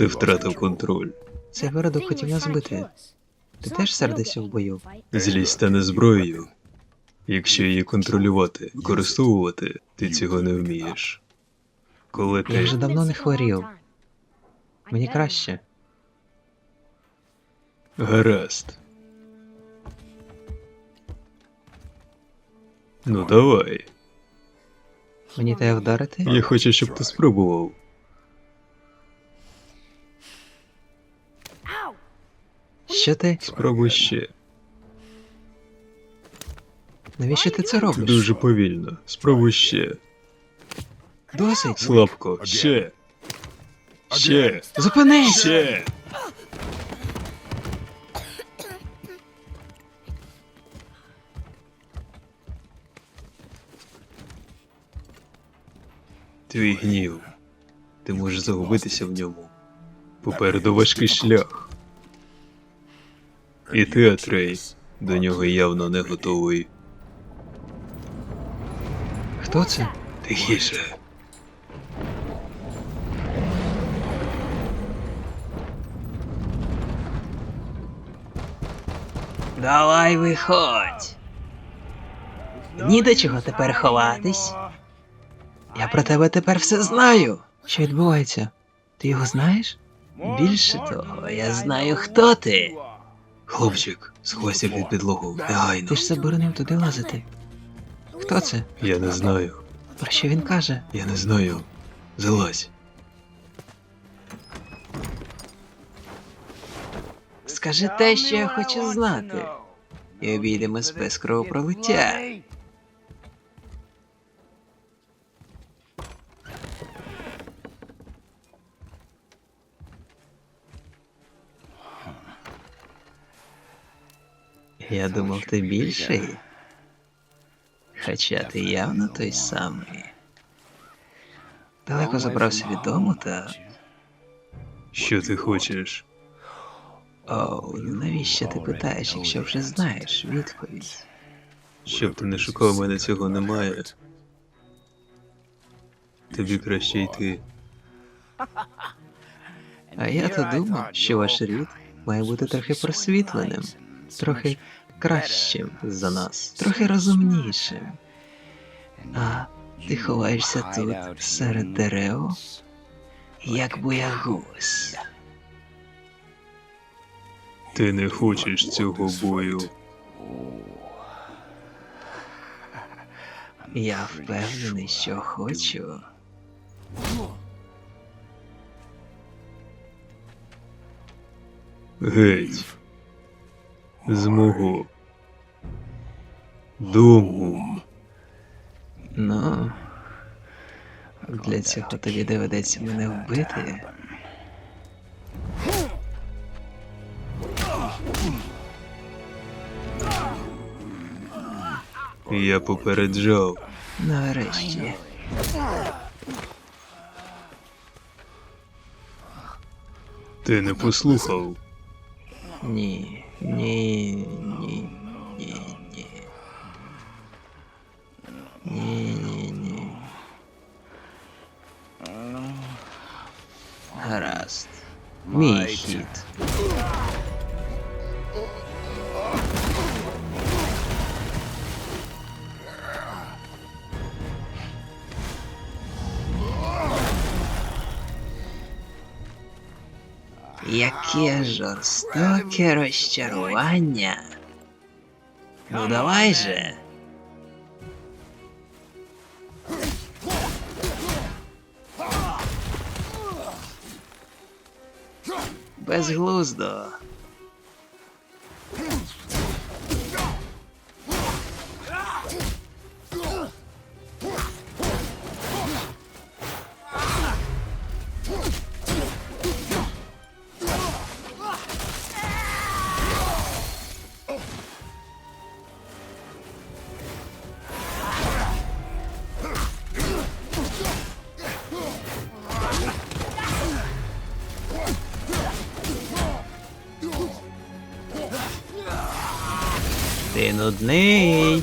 Ти втратив контроль. Цей виродок хотів нас збити. Ти теж сердишся в бою? Злість стане зброєю. Якщо її контролювати, використовувати, ти цього не вмієш. Коли Я ти вже давно не хворів. Мені краще. гаразд. Ну давай. Мені тебе вдарити? Я хочу, щоб ти спробував. Що ти? Спробуй ще. Навіщо ти це Ти робиш? дуже повільно. Спробуй ще. Досить. Слабко. Ще. Ще. Зупинись! Ще. Твій гнів. Ти можеш загубитися в ньому. Попереду важкий шлях. І ти, Атрей, до нього явно не готовий. Хто це? Тихіше. Давай виходь. Ні до чого тепер ховатись. Я про тебе тепер все знаю. Що відбувається? Ти його знаєш? Більше того, я знаю, хто ти. Хлопчик, сховайся під підлогу, негайно. Ти ж заборонив туди лазити. Хто це? Я не знаю. Про що він каже? Я не знаю. Залазь. Скажи те, що я хочу знати. І обійдемо без кровопролиття. Я думав, ти більший. Хоча ти явно той самий. Далеко забрався від дому та. Що ти хочеш? Оу, навіщо ти питаєш, якщо вже знаєш відповідь? Щоб ти не шукав мене, цього немає. Тобі краще йти. А я то думав, що ваш рід має бути трохи просвітленим, трохи кращим за нас, трохи розумнішим. А ти ховаєшся тут серед дерев, як боягуз. Ти не хочеш цього бою. Я впевнений, що хочу. Геть. З мого. Дому. Ну, для цього тобі доведеться мене вбити. Я попереджав. Нарешті. Ти не послухав. Ні, ні, ні, ні, ні. Ні, ні, ні. Гаразд. Мій хід. Яке жорстоке розчарування. Ну давай же. Безглуздо. нудний.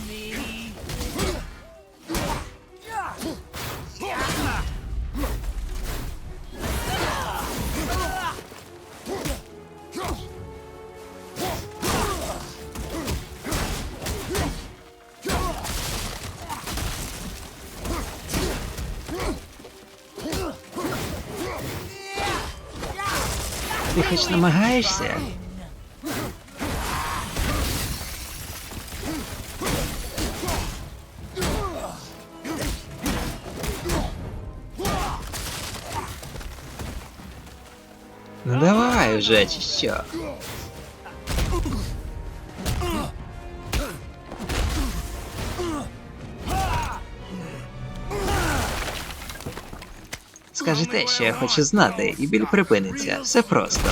Ти хоч намагаєшся? Вже, що? Скажи те, що я хочу знати, і біль припиниться. Все просто.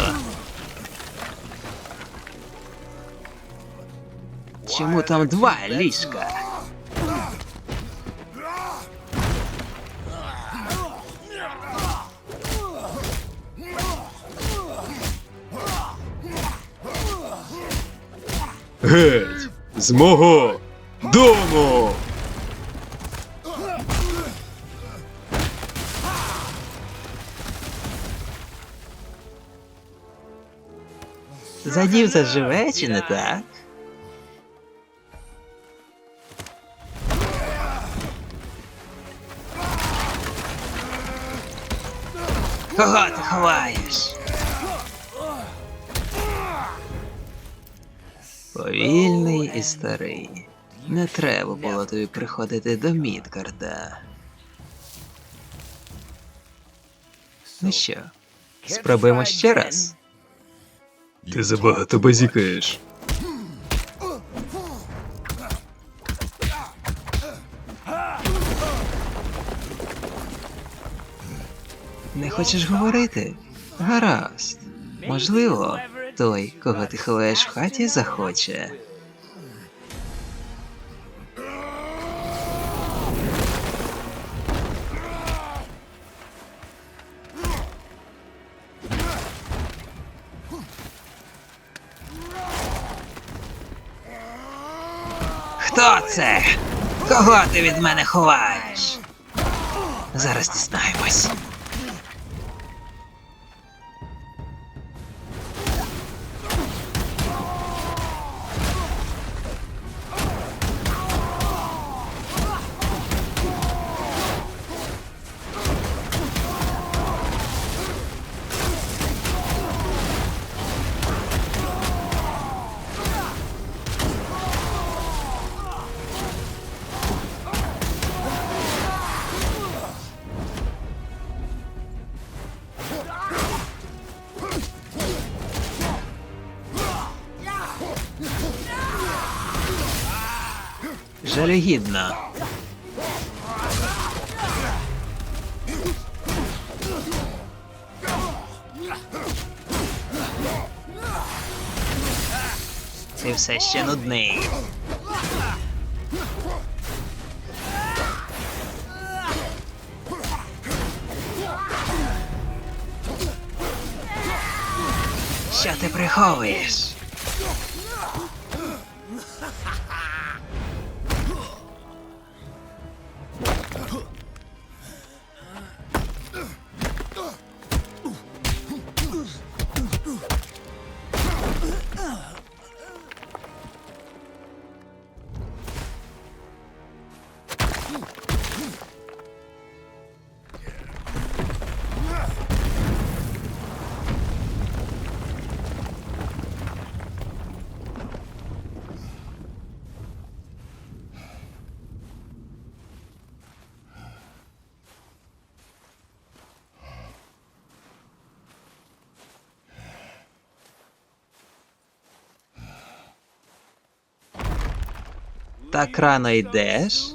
Чому там два ліжка? Геть! З мого дому! Задів заживе чи не так? Кого ти ховаєш? Повільний і старий. Не треба було тобі приходити до Мідгарда. Ну що, спробуємо ще раз? Ти забагато базікаєш. Не хочеш говорити? Гаразд. Можливо, той, кого ти ховаєш в хаті, захоче. Хто це? Кого ти від мене ховаєш? Зараз дізнаємось. Жалюгідно. Ти все ще нудний. Що ти приховуєш? Так рано йдеш?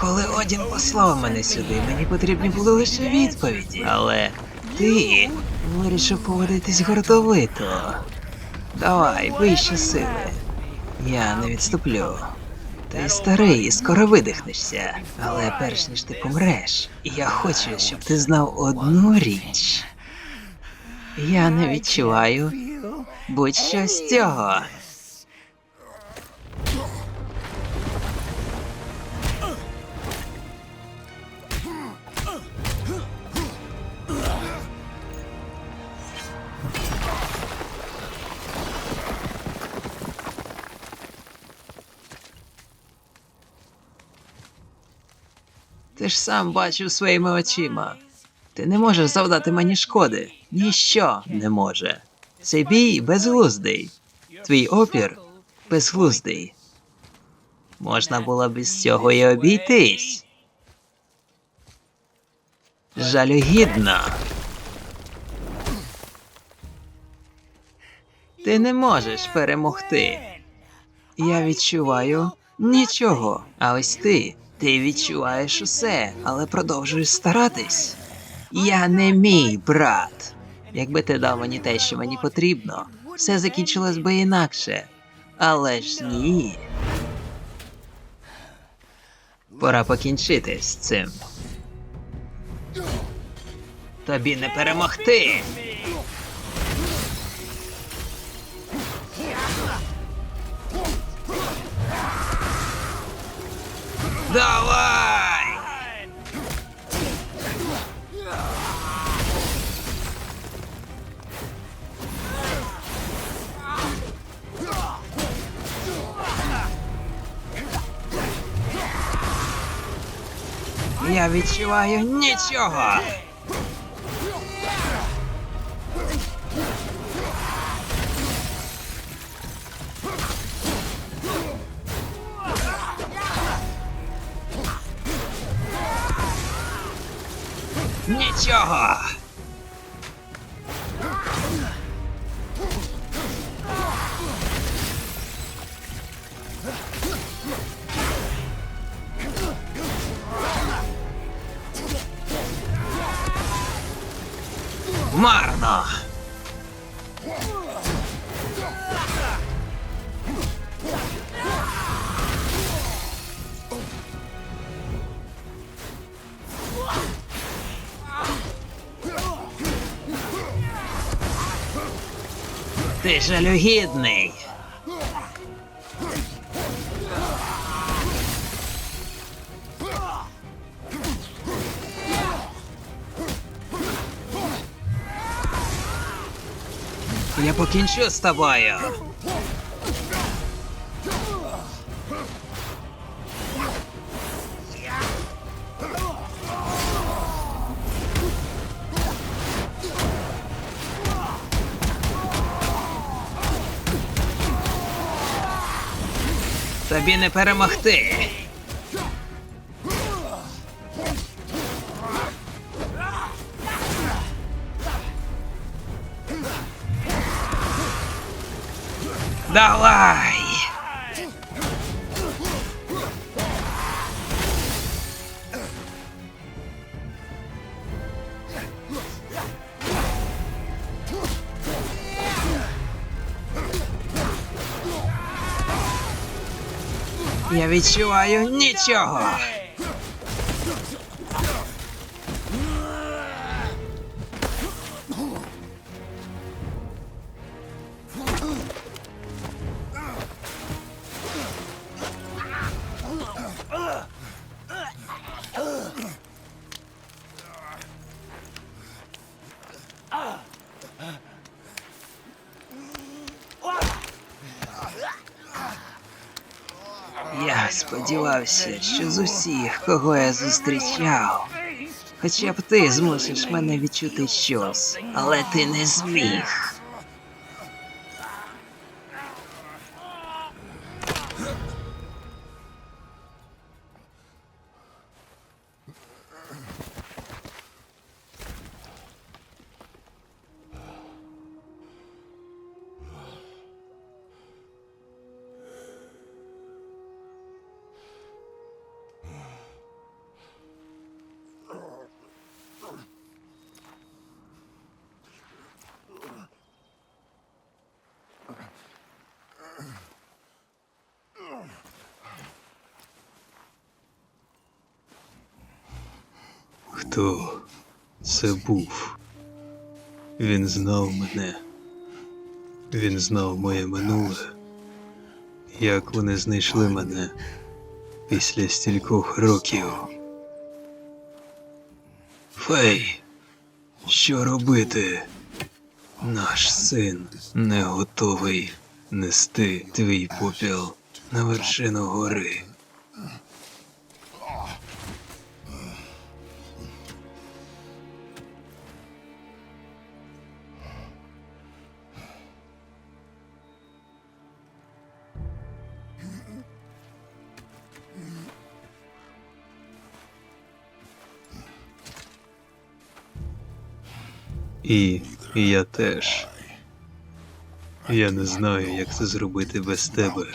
Коли Одін послав мене сюди, мені потрібні були лише відповіді. Але ти вирішив поводитись гордовито. Давай, вище сили. Я не відступлю. Ти старий, скоро видихнешся. Але перш ніж ти помреш, я хочу, щоб ти знав одну річ. Я не відчуваю будь-що з цього. Ти ж сам бачив своїми очима. Ти не можеш завдати мені шкоди. Ніщо не може. Цей бій безглуздий. Твій опір безглуздий. Можна було б із цього і обійтись. Жалюгідно. Ти не можеш перемогти. Я відчуваю нічого. А ось ти. Ти відчуваєш усе, але продовжуєш старатись. Я не мій брат. Якби ти дав мені те, що мені потрібно, все закінчилось би інакше. Але ж ні. Пора покінчити з цим. Тобі не перемогти. Давай! Я відчуваю нічого. Нічого. Марно. Ти жалюгідний. Я покінчу з тобою. Тобі не перемогти. Давай! Я відчуваю нічого. Сподівався, що з усіх, кого я зустрічав, хоча б ти змусиш мене відчути щось, але ти не зміг. Хто це був? Він знав мене. Він знав моє минуле. Як вони знайшли мене після стількох років. Фей, що робити? Наш син не готовий нести твій попіл на вершину гори. І, я теж. Я не знаю, як це зробити без тебе.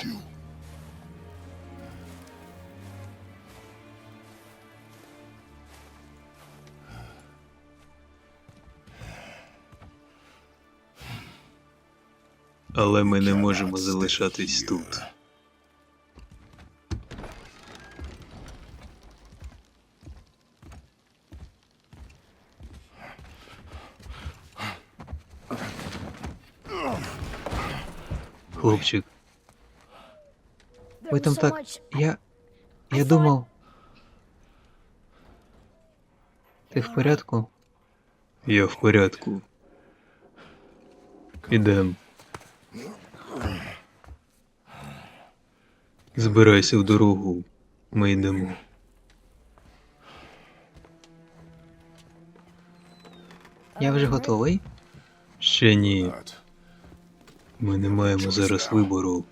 Але ми не можемо залишатись тут. Хлопчик, Ви там так. Я. Я думав. Ти в порядку? я в порядку. Ідем. Збирайся в дорогу. Ми йдемо. Я вже готовий. Ще ні. Ми не маємо зараз вибору.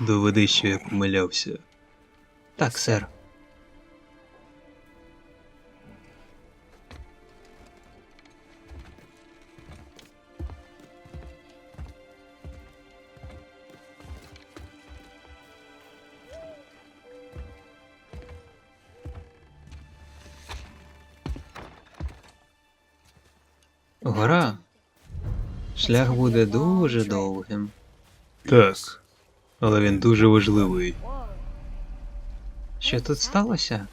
Доведи, що я помилявся. Так, сер. Гора. Шлях буде дуже довгим. Так. Але він дуже важливий. Що тут сталося?